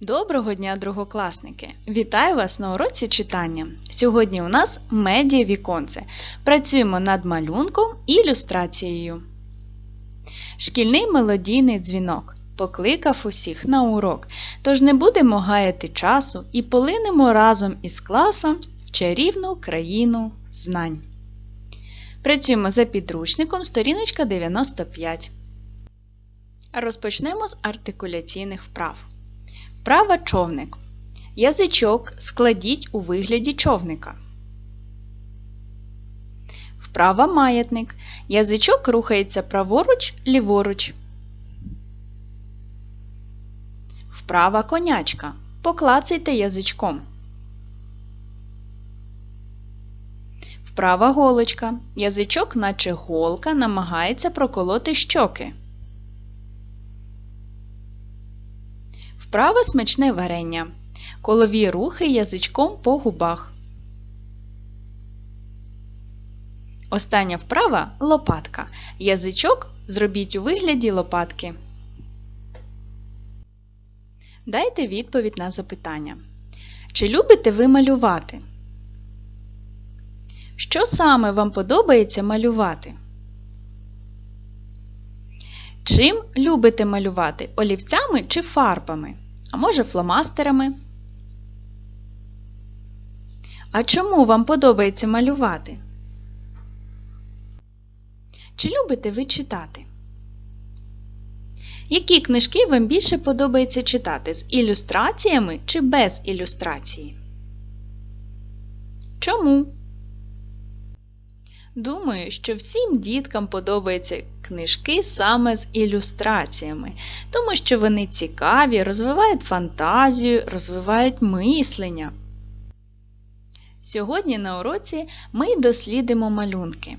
Доброго дня, другокласники! Вітаю вас на уроці читання. Сьогодні у нас медіа віконце. Працюємо над малюнком і ілюстрацією. Шкільний мелодійний дзвінок покликав усіх на урок. Тож не будемо гаяти часу і полинемо разом із класом в чарівну країну знань. Працюємо за підручником сторіночка 95. Розпочнемо з артикуляційних вправ. Вправа човник. Язичок складіть у вигляді човника. Вправа маятник. Язичок рухається праворуч, ліворуч. Вправа конячка. Поклацайте язичком. Вправа голочка. Язичок, наче голка, намагається проколоти щоки. Вправа смачне варення. Колові рухи язичком по губах. Остання вправа лопатка. Язичок зробіть у вигляді лопатки. Дайте відповідь на запитання. Чи любите ви малювати? Що саме вам подобається малювати? Чим любите малювати? Олівцями чи фарбами? А може фломастерами? А чому вам подобається малювати? Чи любите ви читати? Які книжки вам більше подобається читати з ілюстраціями чи без ілюстрації? Чому? Думаю, що всім діткам подобаються книжки саме з ілюстраціями, тому що вони цікаві, розвивають фантазію, розвивають мислення. Сьогодні на уроці ми дослідимо малюнки,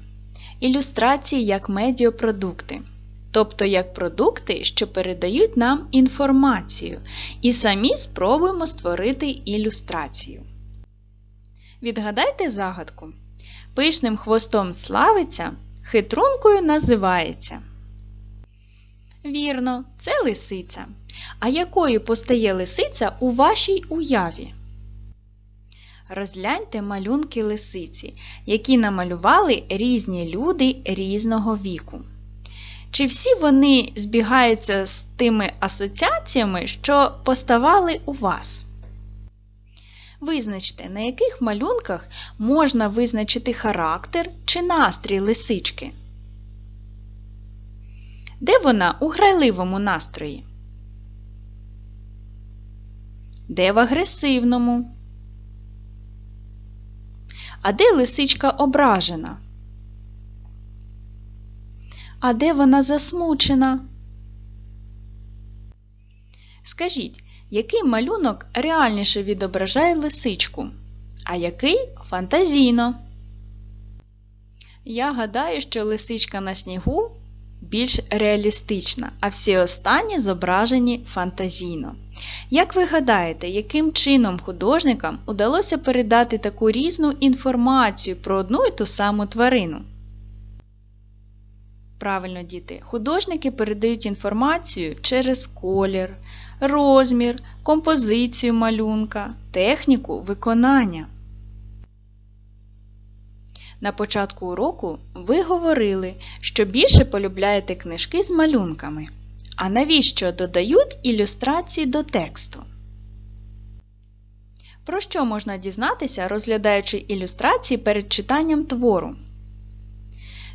ілюстрації як медіопродукти, тобто як продукти, що передають нам інформацію, і самі спробуємо створити ілюстрацію. Відгадайте загадку. Пишним хвостом славиться, хитрункою називається. Вірно, це лисиця. А якою постає лисиця у вашій уяві? Розгляньте малюнки лисиці, які намалювали різні люди різного віку. Чи всі вони збігаються з тими асоціаціями, що поставали у вас? Визначте, на яких малюнках можна визначити характер чи настрій лисички. Де вона у грайливому настрої? Де в агресивному? А де лисичка ображена? А де вона засмучена? Скажіть, який малюнок реальніше відображає лисичку, а який фантазійно? Я гадаю, що лисичка на снігу більш реалістична, а всі останні зображені фантазійно. Як ви гадаєте, яким чином художникам удалося передати таку різну інформацію про одну і ту саму тварину? Правильно, діти, художники передають інформацію через колір, розмір, композицію малюнка, техніку виконання. На початку уроку ви говорили, що більше полюбляєте книжки з малюнками. А навіщо додають ілюстрації до тексту? Про що можна дізнатися, розглядаючи ілюстрації перед читанням твору?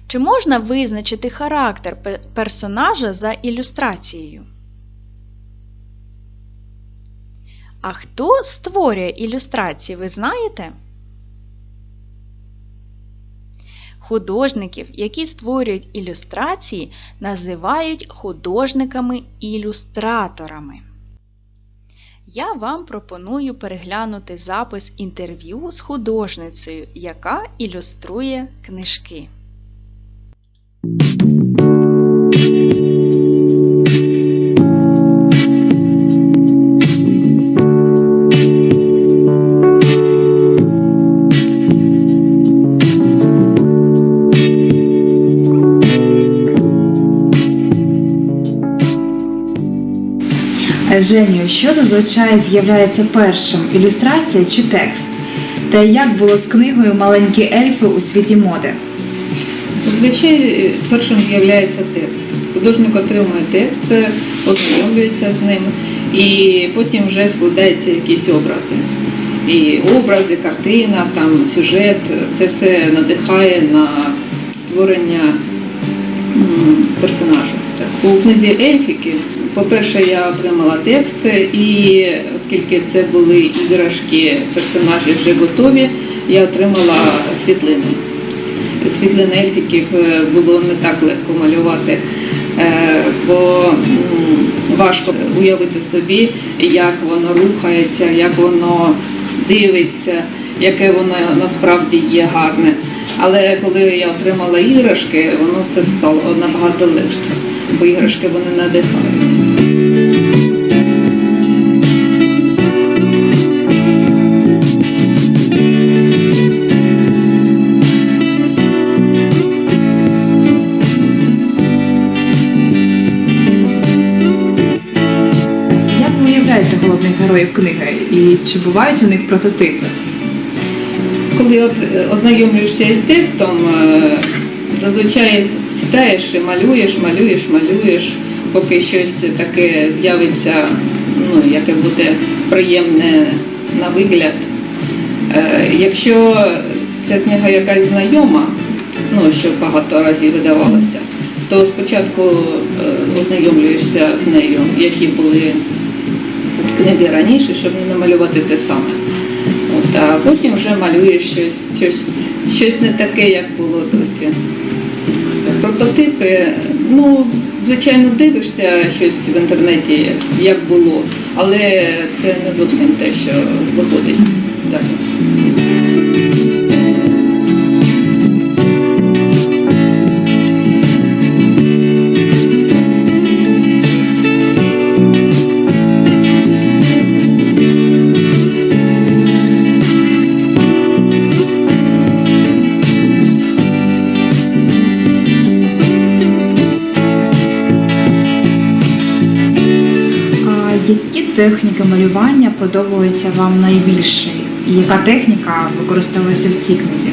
Чи можна визначити характер персонажа за ілюстрацією? А хто створює ілюстрації, ви знаєте? Художників, які створюють ілюстрації, називають художниками-ілюстраторами. Я вам пропоную переглянути запис інтерв'ю з художницею, яка ілюструє книжки. Женю, що зазвичай з'являється першим ілюстрація чи текст? Та як було з книгою Маленькі ельфи у світі моди? Зазвичай е, першим з'являється текст. Художник отримує текст, е, ознайомлюється з ним, і потім вже складаються якісь образи. І образи, картина, там сюжет це все надихає на створення м, персонажу. У книзі Ельфіки, по-перше, я отримала текст, і оскільки це були іграшки, персонажі вже готові, я отримала світлини світлини ельфіків е, було не так легко малювати, е, бо важко уявити собі, як воно рухається, як воно дивиться, яке воно насправді є гарне. Але коли я отримала іграшки, воно все стало набагато легше, бо іграшки вони надихають. Героїв книги? І чи бувають у них прототипи? Коли от е, ознайомлюєшся із текстом, е, зазвичай сідаєш і малюєш, малюєш, малюєш, поки щось таке з'явиться, ну, яке буде приємне на вигляд. Е, Якщо ця книга якась знайома, ну, що багато разів видавалася, то спочатку ознайомлюєшся з нею, які були книги раніше, щоб не намалювати те саме. От, а потім вже малюєш щось, щось, щось не таке, як було досі. Прототипи, ну, звичайно, дивишся щось в інтернеті, як було, але це не зовсім те, що виходить далі. Техніки малювання подобаються вам найбільше? І яка техніка використовується в цій книзі?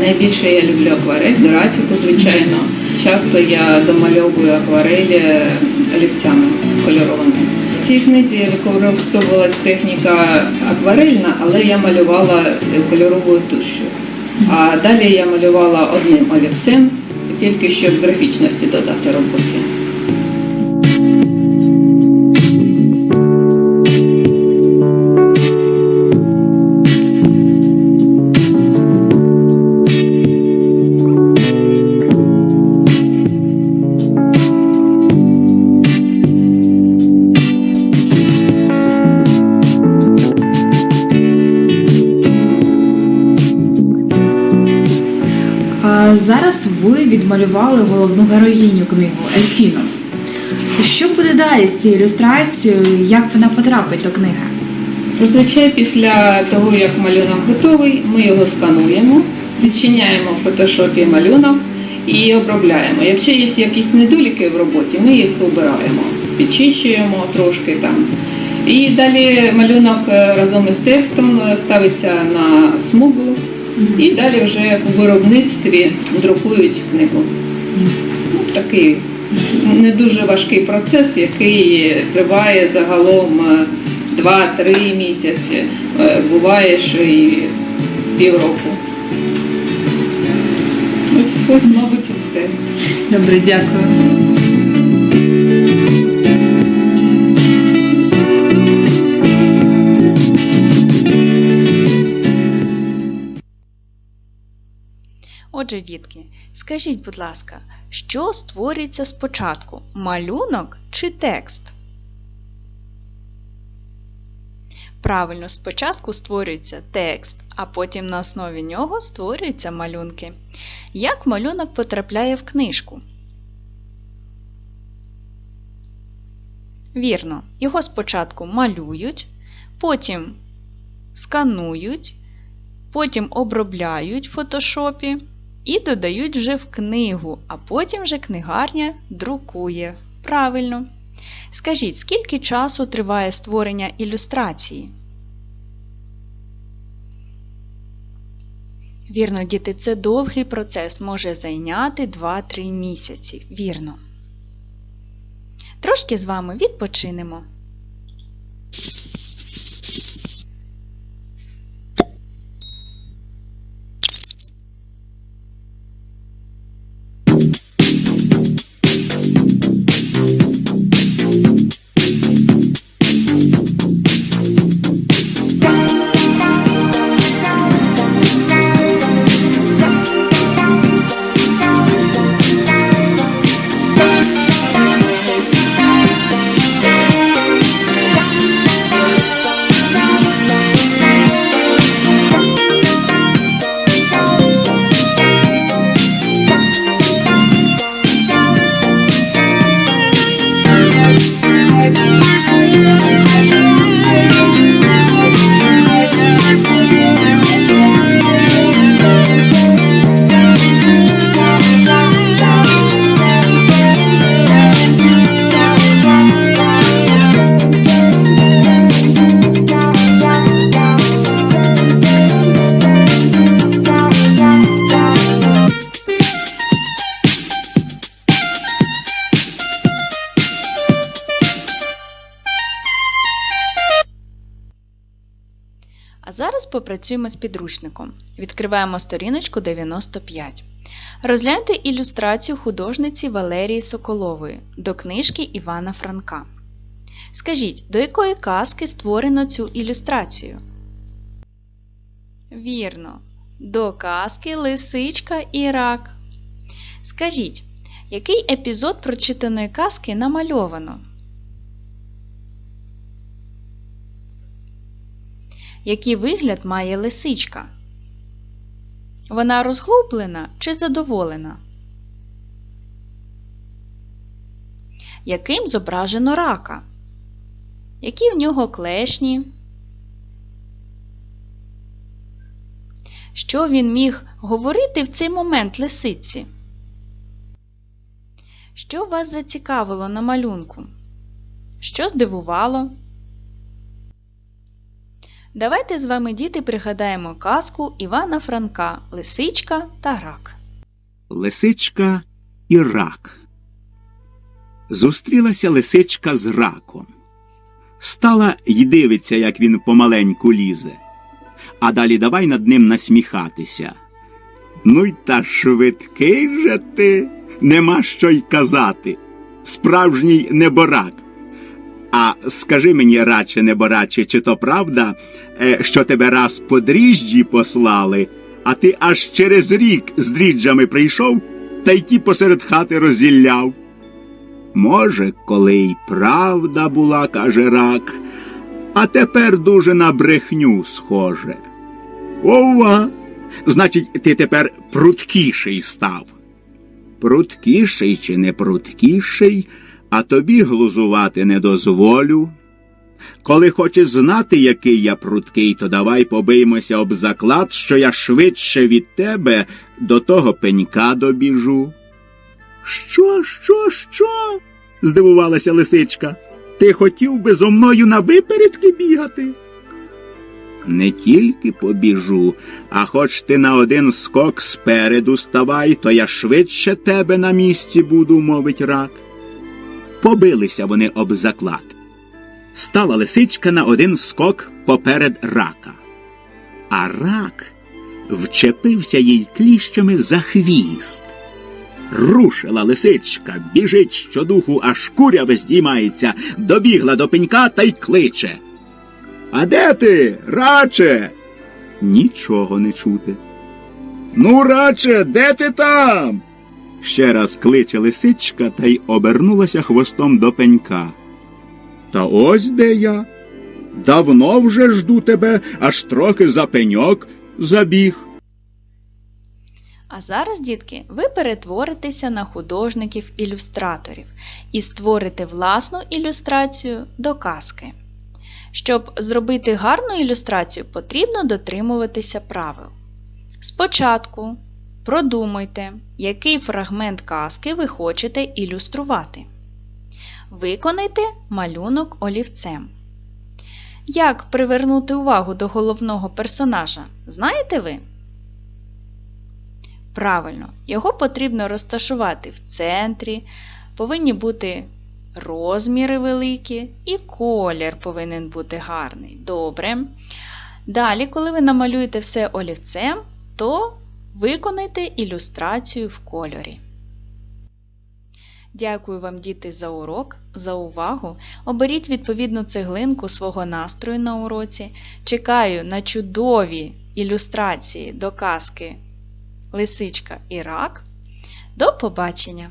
Найбільше я люблю акварель, графіку, звичайно. Часто я домальовую акварелі олівцями кольоровими. В цій книзі використовувалась техніка акварельна, але я малювала кольоровою тушшю. А далі я малювала одним олівцем, тільки щоб графічності додати роботі. Зараз ви відмалювали головну героїню книгу Ельфіну. Що буде далі з цією ілюстрацією? Як вона потрапить до книги? Зазвичай після того, як малюнок готовий, ми його скануємо, відчиняємо в фотошопі малюнок і обробляємо. Якщо є якісь недоліки в роботі, ми їх обираємо, підчищуємо трошки там. І далі малюнок е, разом із текстом е, ставиться на смугу, і далі вже в виробництві друкують книгу. Ну, такий не дуже важкий процес, який триває загалом е, 2-3 місяці. Е, Буває, що і півроку. Ось, ось, мабуть, і все. Добре, дякую. Отже, дітки, скажіть, будь ласка, що створюється спочатку малюнок чи текст? Правильно, спочатку створюється текст, а потім на основі нього створюються малюнки. Як малюнок потрапляє в книжку? Вірно, його спочатку малюють, потім сканують, потім обробляють в фотошопі і додають вже в книгу, а потім вже книгарня друкує. Правильно. Скажіть, скільки часу триває створення ілюстрації? Вірно, діти, це довгий процес, може зайняти 2-3 місяці. Вірно. Трошки з вами відпочинемо. Попрацюємо з підручником. Відкриваємо сторіночку 95. Розгляньте ілюстрацію художниці Валерії Соколової до книжки Івана Франка. Скажіть, до якої казки створено цю ілюстрацію? Вірно. До казки Лисичка і рак. Скажіть, який епізод прочитаної казки намальовано? Який вигляд має лисичка? Вона розгублена чи задоволена? Яким зображено рака? Які в нього клешні? Що він міг говорити в цей момент лисиці? Що вас зацікавило на малюнку? Що здивувало? Давайте з вами, діти, пригадаємо казку Івана Франка Лисичка та рак. Лисичка і рак. Зустрілася лисичка з раком. Стала й дивиться, як він помаленьку лізе. А далі давай над ним насміхатися. Ну й та швидкий же ти, нема що й казати. Справжній неборак. А скажи мені, радше, небораче, чи то правда, е, що тебе раз по послали, а ти аж через рік з дріжджами прийшов та й ті посеред хати розілляв? Може, коли й правда була, каже рак, а тепер дуже на брехню схоже. Ова! Значить, ти тепер пруткіший став. Пруткіший чи не пруткіший, а тобі глузувати не дозволю. Коли хочеш знати, який я пруткий, то давай побиймося об заклад, що я швидше від тебе до того пенька добіжу. Що, що, що? здивувалася лисичка. Ти хотів би зо мною на випередки бігати? Не тільки побіжу, а хоч ти на один скок спереду ставай, то я швидше тебе на місці буду, мовить рак. Побилися вони об заклад. Стала лисичка на один скок поперед рака. А рак вчепився їй кліщами за хвіст. Рушила лисичка, біжить щодуху, аж куря здіймається, добігла до пенька та й кличе. А де ти, раче? Нічого не чути. Ну, раче, де ти там? Ще раз кличе лисичка та й обернулася хвостом до пенька. Та ось де я. Давно вже жду тебе, аж трохи за пеньок забіг. А зараз, дітки, ви перетворитеся на художників-ілюстраторів і створите власну ілюстрацію до казки. Щоб зробити гарну ілюстрацію, потрібно дотримуватися правил. Спочатку продумайте, який фрагмент казки ви хочете ілюструвати. Виконайте малюнок олівцем. Як привернути увагу до головного персонажа, знаєте ви? Правильно, його потрібно розташувати в центрі, повинні бути розміри великі і колір повинен бути гарний. Добре. Далі, коли ви намалюєте все олівцем, то виконайте ілюстрацію в кольорі. Дякую вам, діти, за урок, за увагу. Оберіть відповідну цеглинку свого настрою на уроці. Чекаю на чудові ілюстрації до казки Лисичка і рак. До побачення!